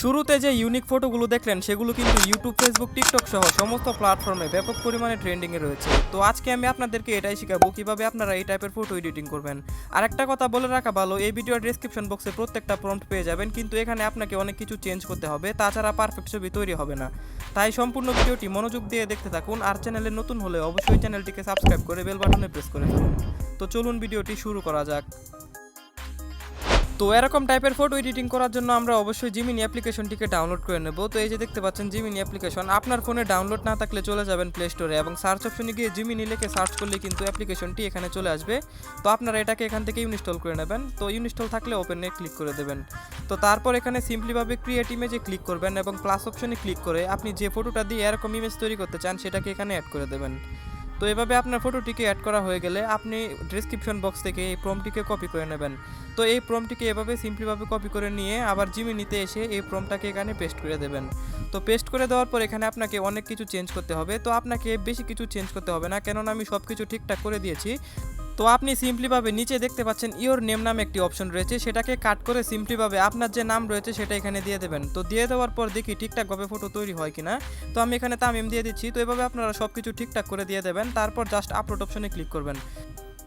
শুরুতে যে ইউনিক ফটোগুলো দেখলেন, সেগুলো কিন্তু ইউটিউব ফেসবুক টিকটক সহ সমস্ত প্ল্যাটফর্মে ব্যাপক পরিমাণে ট্রেন্ডিংয়ে রয়েছে। তো আজকে আমি আপনাদেরকে এটাই শেখাবো, কীভাবে আপনারা এই টাইপের ফটো এডিটিং করবেন। আর একটা কথা বলে রাখা ভালো, এই ভিডিওর ডেসক্রিপশন বক্সে প্রত্যেকটা প্রম্পট পেয়ে যাবেন, কিন্তু এখানে আপনাকে অনেক কিছু চেঞ্জ করতে হবে, তাছাড়া পারফেক্ট ছবি তৈরি হবে না। তাই সম্পূর্ণ ভিডিওটি মনোযোগ দিয়ে দেখতে থাকুন, আর চ্যানেলে নতুন হলে অবশ্যই চ্যানেলটিকে সাবস্ক্রাইব করে বেল বাটনে প্রেস করে ফেলুন। তো চলুন ভিডিওটি শুরু করা যাক। তো এরকম টাইপের ফটো এডিটিং করার জন্য আমরা অবশ্যই জিমিনি অ্যাপ্লিকেশনটিকে ডাউনলোড করে নেব। তো এই যে দেখতে পাচ্ছেন জিমিনি অ্যাপ্লিকেশন আপনার ফোনে ডাউনলোড না থাকলে চলে যাবেন প্লে স্টোরে এবং সার্চ অপশনে গিয়ে জিমিনি লিখে সার্চ করলে কিন্তু অ্যাপ্লিকেশনটি এখানে চলে আসবে। তো আপনারা এটাকে এখান থেকে ইনস্টল করে নেবেন। তো ইনস্টল থাকলে ওপেনে ক্লিক করে দেবেন। তো তারপর এখানে সিম্পলিভাবে ক্রিয়েট ইমেজে ক্লিক করবেন এবং প্লাস অপশনে ক্লিক করে আপনি যে ফটোটা দিয়ে এরকম ইমেজ তৈরি করতে চান, সেটাকে এখানে অ্যাড করে দেবেন। তো এভাবে আপনার ফটোটিকে অ্যাড করা হয়ে গেলে আপনি ডিসক্রিপশন বক্স থেকে এই প্রমটিকে কপি করে নেবেন। তো এই প্রমটিকে এভাবে সিম্পলিভাবে কপি করে নিয়ে আবার জিমিনিতে এসে এই প্রমটাকে এখানে পেস্ট করে দেবেন। তো পেস্ট করে দেওয়ার পর এখানে আপনাকে অনেক কিছু চেঞ্জ করতে হবে। তো আপনাকে বেশি কিছু চেঞ্জ করতে হবে না, কেননা আমি সব কিছু ঠিকঠাক করে দিয়েছি। তো আপনি সিম্পলিভাবে নিচে দেখতে পাচ্ছেন ইওর নেম নামে একটি অপশন রয়েছে, সেটাকে কাট করে সিম্পলিভাবে আপনার যে নাম রয়েছে সেটা এখানে দিয়ে দেবেন। তো দিয়ে দেওয়ার পর দেখি ঠিকঠাকভাবে ফটো তৈরি হয় কিনা। তো আমি এখানে তামিম দিয়ে দিচ্ছি, তো এভাবে আপনারা সব কিছু ঠিকঠাক করে দিয়ে দেবেন, তারপর জাস্ট আপলোড অপশনে ক্লিক করবেন।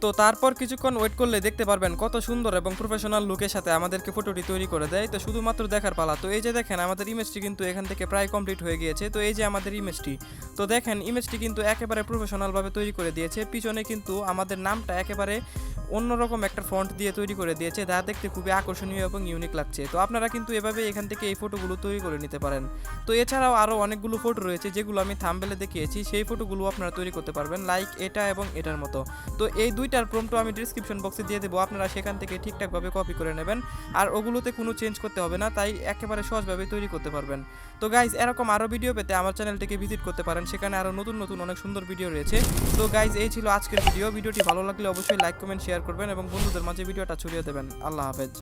তো তারপর কিছুক্ষণ ওয়েট করলে দেখতে পারবেন কত সুন্দর এবং প্রফেশনাল লুকের সাথে আমাদেরকে ফটোটি তৈরি করে দেয়। তো শুধুমাত্র দেখার পালা। তো এই যে দেখেন, আমাদের ইমেজটি কিন্তু এখান থেকে প্রায় কমপ্লিট হয়ে গিয়েছে। তো এই যে আমাদের ইমেজটি তো দেখেন ইমেজটি কিন্তু একেবারে প্রফেশনালভাবে তৈরি করে দিয়েছে। পিছনে কিন্তু আমাদের নামটা একেবারে অন্যরকম একটা ফন্ট দিয়ে তৈরি করে দিয়েছে, যা দেখতে খুবই আকর্ষণীয় এবং ইউনিক লাগছে। তো আপনারা কিন্তু এভাবে এখান থেকে এই ফটোগুলো তৈরি করে নিতে পারেন। তো এছাড়াও আরও অনেকগুলো ফটো রয়েছে, যেগুলো আমি থাম্বেলে দেখিয়েছি, সেই ফটোগুলো আপনারা তৈরি করতে পারবেন লাইক এটা এবং এটার মতো। তো এই দুইটার প্রমটো আমি ডিসক্রিপশন বক্সে দিয়ে দেবো, আপনারা সেখান থেকে ঠিকঠাকভাবে কপি করে নেবেন। আর ওগুলোতে কোনো চেঞ্জ করতে হবে না, তাই একেবারে সহজভাবে তৈরি করতে পারবেন। তো গাইজ এরকম আরও ভিডিও পেতে আমার চ্যানেলটিকে ভিজিট করতে পারেন, সেখানে আরও নতুন নতুন অনেক সুন্দর ভিডিও রয়েছে। তো গাইজ এই ছিল আজকের ভিডিও ভিডিওটি ভালো লাগলে অবশ্যই লাইক কমেন্ট শেয়ার করবেন এবং বন্ধুদের মাঝে ভিডিওটা ছড়িয়ে দেবেন। আল্লাহ হাফেজ।